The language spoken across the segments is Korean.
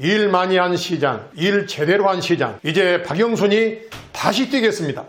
일 많이 한 시장, 일 제대로 한 시장. 이제 박영순이 다시 뛰겠습니다.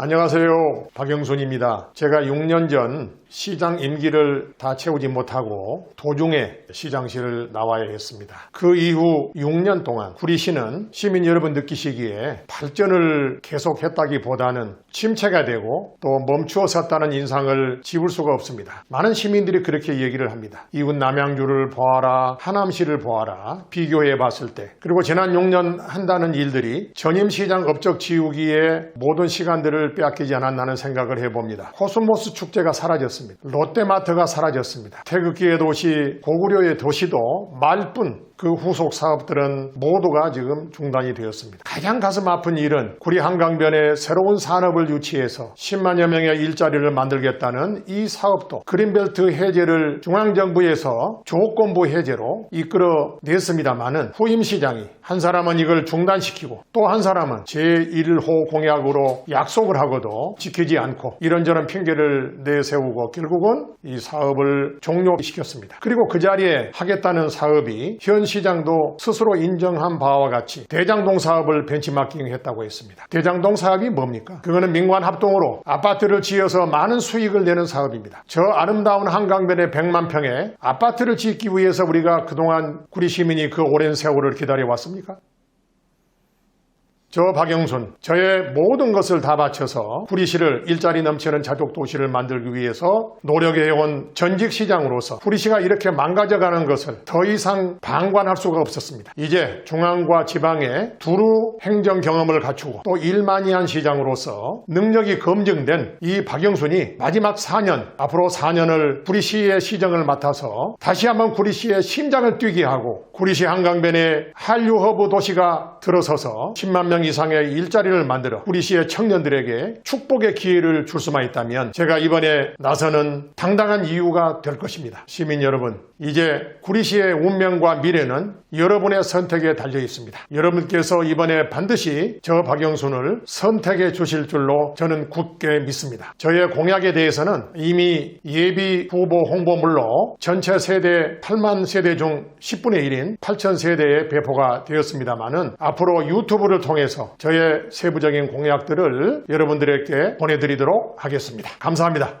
안녕하세요. 박영순입니다. 제가 6년 전 시장 임기를 다 채우지 못하고 도중에 시장실을 나와야 했습니다. 그 이후 6년 동안 구리시는 시민 여러분 느끼시기에 발전을 계속했다기보다는 침체가 되고 또 멈추어 섰다는 인상을 지울 수가 없습니다. 많은 시민들이 그렇게 얘기를 합니다. 이웃 남양주를 보아라, 하남시를 보아라, 비교해 봤을 때. 그리고 지난 6년 한다는 일들이 전임시장 업적 지우기에 모든 시간들을 빼앗기지 않았나는 생각을 해봅니다. 코스모스 축제가 사라졌습니다. 롯데마트가 사라졌습니다. 태극기의 도시, 고구려의 도시도 말뿐 그 후속 사업들은 모두가 지금 중단이 되었습니다. 가장 가슴 아픈 일은 구리 한강변에 새로운 산업을 유치해서 10만여 명의 일자리를 만들겠다는 이 사업도 그린벨트 해제를 중앙정부에서 조건부 해제로 이끌어 냈습니다마는 후임 시장이 한 사람은 이걸 중단시키고 또 한 사람은 제1호 공약으로 약속을 하고도 지키지 않고 이런저런 핑계를 내세우고 결국은 이 사업을 종료시켰습니다. 그리고 그 자리에 하겠다는 사업이 현 시장도 스스로 인정한 바와 같이 대장동 사업을 벤치마킹했다고 했습니다. 대장동 사업이 뭡니까? 그거는 민관 합동으로 아파트를 지어서 많은 수익을 내는 사업입니다. 저 아름다운 한강변의 100만 평에 아파트를 짓기 위해서 우리가 그동안 구리 시민이 그 오랜 세월을 기다려왔습니까? 저 박영순, 저의 모든 것을 다 바쳐서 구리시를 일자리 넘치는 자족 도시를 만들기 위해서 노력해온 전직 시장으로서 구리시가 이렇게 망가져가는 것을 더 이상 방관할 수가 없었습니다. 이제 중앙과 지방에 두루 행정 경험을 갖추고 또 일만이한 시장으로서 능력이 검증된 이 박영순이 마지막 4년, 앞으로 4년을 구리시의 시정을 맡아서 다시 한번 구리시의 심장을 뛰게 하고 구리시 한강변에 한류 허브 도시가 들어서서 10만 명 이상의 일자리를 만들어 구리시의 청년들에게 축복의 기회를 줄 수만 있다면 제가 이번에 나서는 당당한 이유가 될 것입니다. 시민 여러분, 이제 구리시의 운명과 미래는 여러분의 선택에 달려 있습니다. 여러분께서 이번에 반드시 저 박영순을 선택해 주실 줄로 저는 굳게 믿습니다. 저의 공약에 대해서는 이미 예비 후보 홍보물로 전체 세대 8만 세대 중 10분의 1인 8천 세대에 배포가 되었습니다만은 앞으로 유튜브를 통해서 저의 세부적인 공약들을 여러분들에게 보내드리도록 하겠습니다. 감사합니다.